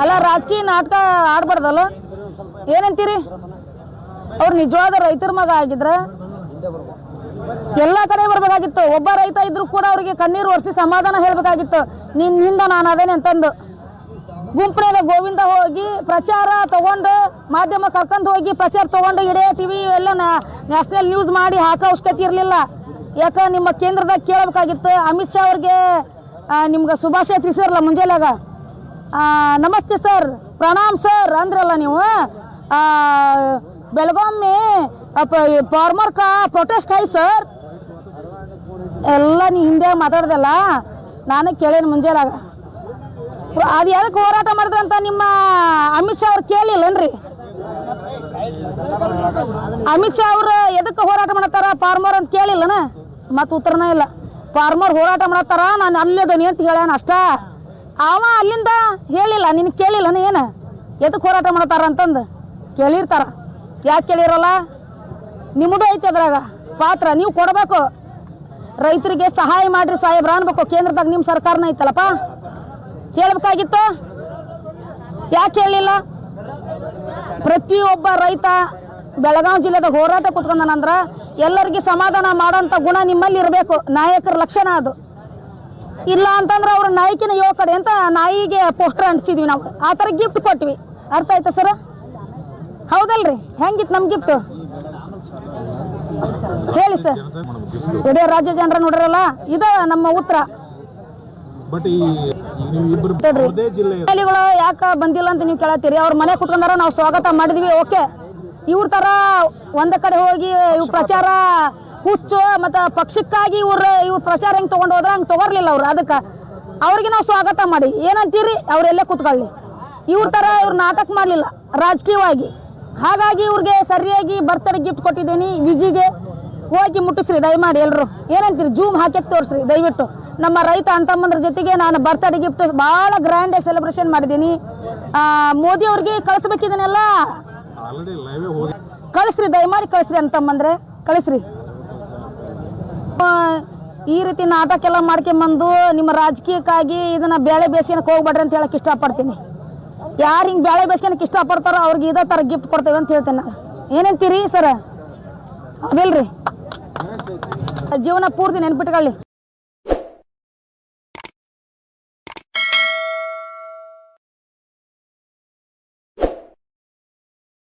ಅಲ್ಲ, ರಾಜಕೀಯ ನಾಟಕ ಆಡ್ಬಾರ್ದಲ್ಲ? ಏನಂತೀರಿ? ಅವ್ರು ನಿಜವಾದ ರೈತರ ಮಗ ಆಗಿದ್ರೆ ಎಲ್ಲ ಕಡೆ ಬರ್ಬೇಕಾಗಿತ್ತು. ಒಬ್ಬ ರೈತ ಇದ್ರು ಕೂಡ ಅವ್ರಿಗೆ ಕಣ್ಣೀರು ಒರೆಸಿ ಸಮಾಧಾನ ಹೇಳ್ಬೇಕಾಗಿತ್ತು. ನಿನ್ನಿಂದ ನಾನು ಅದೇನೆ ಅಂತಂದು. ಗುಂಪಿನ ಗೋವಿಂದ ಹೋಗಿ ಪ್ರಚಾರ ತಗೊಂಡು, ಮಾಧ್ಯಮ ಕರ್ಕೊಂಡು ಹೋಗಿ ಪ್ರಚಾರ ತಗೊಂಡು ಇಡೇ ಟಿವಿ ಎಲ್ಲ ನ್ಯಾಷನಲ್ ನ್ಯೂಸ್ ಮಾಡಿ ಹಾಕೋ ಅವಶ್ಯಕತೆ ಇರಲಿಲ್ಲ. ಯಾಕ ನಿಮ್ಮ ಕೇಂದ್ರದಾಗ ಕೇಳಬೇಕಾಗಿತ್ತು. ಅಮಿತ್ ಶಾ ಅವ್ರಿಗೆ ನಿಮ್ಗೆ ಶುಭಾಶಯ ತಿಳಿಸಿರಲ್ಲ ಮುಂಜಾನೆಯಾಗ ನಮಸ್ತೆ ಸರ್. ಪ್ರಣಾಮ್ ಸರ್ ಅಂದ್ರಲ್ಲ ನೀವು? ಆ, ಬೆಳಗಾವಿ ಫಾರ್ಮರ್ ಕಾ ಪ್ರೊಟೆಸ್ಟ್ ಆಯ್ತು ಸರ್. ಎಲ್ಲ ನೀ ಹಿಂದೆ ಮಾತಾಡ್ದಲ್ಲ ನಾನು ಕೇಳೇನು ಮುಂಜಾನಾಗ ಅದು ಯಾಕೆ ಹೋರಾಟ ಮಾಡಿದ್ರಂತ ನಿಮ್ಮ ಅಮಿತ್ ಶಾ ಅವ್ರು ಕೇಳಿಲ್ಲನ್ರಿ? ಅಮಿತ್ ಶಾ ಅವ್ರು ಎದಕ್ಕೆ ಹೋರಾಟ ಮಾಡತ್ತಾರ ಫಾರ್ಮರ್ ಅಂತ ಕೇಳಿಲ್ಲನ? ಮತ್ತೆ ಉತ್ತರನೇ ಇಲ್ಲ. ಫಾರ್ಮರ್ ಹೋರಾಟ ಮಾಡತ್ತಾರ ನಾನು ಅಲ್ಲದನಿ ಅಂತ ಹೇಳ್ಯಾನ ಅಷ್ಟ. ಅವ ಅಲ್ಲಿಂದ ಹೇಳಿಲ್ಲ, ನಿನ್ ಕೇಳಿಲ್ಲ ಏನು? ಎದಕ್ಕೆ ಹೋರಾಟ ಮಾಡ್ತಾರ ಅಂತಂದು? ಕೇಳಿರ್ತಾರ. ಯಾಕೆ ಕೇಳಿರಲ್ಲ? ನಿಮ್ಮದು ಐತಿ ಅದ್ರಾಗ. ಪಾತ್ರ, ನೀವು ಕೊಡಬೇಕು. ರೈತರಿಗೆ ಸಹಾಯ ಮಾಡ್ರಿ ಸಾಹೇಬ್ರ ಅನ್ಬೇಕು. ಕೇಂದ್ರದಾಗ ನಿಮ್ಮ ಸರ್ಕಾರನ ಐತಲ್ಲಪ್ಪ? ಕೇಳಬೇಕಾಗಿತ್ತು? ಯಾಕೆ ಹೇಳಿಲ್ಲ ಪ್ರತಿಯೊಬ್ಬ ರೈತ ಬೆಳಗಾವಿ ಜಿಲ್ಲೆದಾಗ ಹೋರಾಟ ಕುತ್ಕೊಂಡನಂದ್ರೆ ಎಲ್ಲರಿಗೆ ಸಮಾಧಾನ ಮಾಡೋಂಥ ಗುಣ ನಿಮ್ಮಲ್ಲಿ ಇರಬೇಕು. ನಾಯಕರ ಲಕ್ಷಣ ಅದು. ಇಲ್ಲ ಅಂತಂದ್ರೆ ಅವ್ರ ನಾಯಕಿನ ಯುವ ಕಡೆ ಅಂತ ನಾಯಿಗೆ ಪೋಸ್ಟರ್ ಅಂಟಿಸಿದ್ವಿ ನಾವು. ಆ ಥರ ಗಿಫ್ಟ್ ಕೊಟ್ವಿ. ಅರ್ಥ ಆಯ್ತಾ ಸರ್ ಹೌದಲ್ರಿ? ಹೆಂಗಿತ್ತು ನಮ್ಮ ಗಿಫ್ಟ್ ಹೇಳಿ ಸರ್ ಇಡೀ ರಾಜ್ಯ ಜನರ ನೋಡ್ರಲ್ಲ ಇದ ನಮ್ಮ ಉತ್ತರ. ಅಧಿಕಾರಿಗಳು ಯಾಕ ಬಂದಿಲ್ಲ ಅಂತ ನೀವು ಕೇಳತ್ತೀರಿ? ಅವ್ರ ಮನೆ ಕುಟ್ಕೊಂಡಾರ ನಾವು ಸ್ವಾಗತ ಮಾಡಿದ್ವಿ ಓಕೆ. ಇವ್ರ ತರ ಒಂದ ಕಡೆ ಹೋಗಿ ಇವ್ ಪ್ರಚಾರ ಹುಚ್ಚು ಮತ್ತು ಪಕ್ಷಕ್ಕಾಗಿ ಇವ್ರು ಇವ್ರು ಪ್ರಚಾರ ಹೆಂಗ್ ತೊಗೊಂಡು ಹೋದ್ರೆ ಹಂಗೆ ತಗೋರ್ಲಿಲ್ಲ ಅವ್ರು. ಅದಕ್ಕೆ ಅವ್ರಿಗೆ ನಾವು ಸ್ವಾಗತ ಮಾಡಿ. ಏನಂತೀರಿ? ಅವರೆಲ್ಲೇ ಕೂತ್ಕೊಳ್ಳಿ. ಇವ್ರ ತರ ಇವ್ರು ನಾಟಕ ಮಾಡಲಿಲ್ಲ ರಾಜಕೀಯವಾಗಿ. ಹಾಗಾಗಿ ಇವ್ರಿಗೆ ಸರಿಯಾಗಿ ಬರ್ತಡೇ ಗಿಫ್ಟ್ ಕೊಟ್ಟಿದ್ದೀನಿ ವಿಜಿಗೆ. ಹೋಗಿ ಮುಟ್ಟಿಸ್ರಿ ದಯಮಾಡಿ ಎಲ್ಲರೂ ಏನಂತೀರಿ? ಜೂಮ್ ಹಾಕಿ ತೋರಿಸ್ರಿ ದಯವಿಟ್ಟು. ನಮ್ಮ ರೈತ ಅಂತಮ್ಮಂದ್ರ ಜೊತೆಗೆ ನಾನು ಬರ್ತಡೇ ಗಿಫ್ಟ್ ಭಾಳ ಗ್ರ್ಯಾಂಡಾಗಿ ಸೆಲೆಬ್ರೇಷನ್ ಮಾಡಿದ್ದೀನಿ. ಆ, ಮೋದಿ ಅವ್ರಿಗೆ ಕಳಿಸ್ಬೇಕಿದ್ದೀನಲ್ಲ ಕಳಿಸ್ರಿ ದಯಮಾಡಿ ಕಳಿಸ್ರಿ ಅಂತಮ್ಮಂದ್ರೆ ಕಳಿಸ್ರಿ. ಈ ರೀತಿ ನಾಟಕ ಎಲ್ಲ ಮಾಡ್ಕೊಂಬಂದು ನಿಮ್ಮ ರಾಜಕೀಯಕ್ಕಾಗಿ ಇದನ್ನ ಬೇಳೆ ಬೇಸಿಗೆನಕ್ಕೆ ಹೋಗ್ಬೇಡ್ರಿ ಅಂತ ಹೇಳಕ್ ಇಷ್ಟಪಡ್ತೀನಿ. ಯಾರು ಹಿಂಗೆ ಬೇಳೆ ಬೇಸಿಗೆನಕ್ಕೆ ಇಷ್ಟಪಡ್ತಾರೋ ಅವ್ರಿಗೆ ಇದೇ ಥರ ಗಿಫ್ಟ್ ಕೊಡ್ತೇವೆ ಅಂತ ಹೇಳ್ತೇನೆ ನಾನು. ಏನಂತೀರಿ ಸರ್? ಅದಿಲ್ರಿ. ಜೀವನ ಪೂರ್ತಿ ನೆನ್ಪಿಟ್ಕೊಳ್ಳಿ.